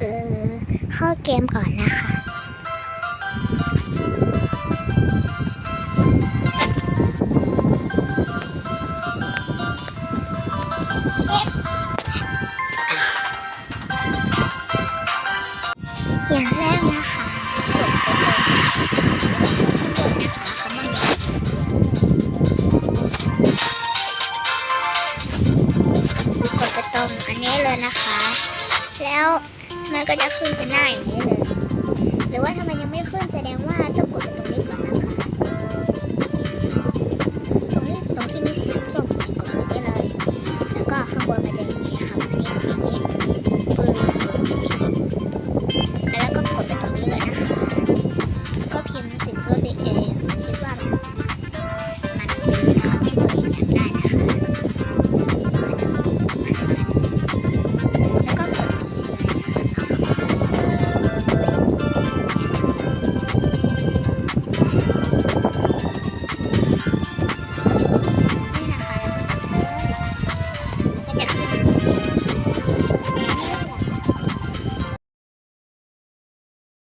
เออเข้าเกมก่อนนะคะอย่างแรกนะคะกดไปตรงข้างบนนะคะคำว่าน็ตกดไปตรงอันนี้เลยนะคะ แล้ว มันก็จะขึ้นเป็นหน้าอย่างนี้เลย หรือว่าถ้ามันยังไม่ขึ้นแสดงว่า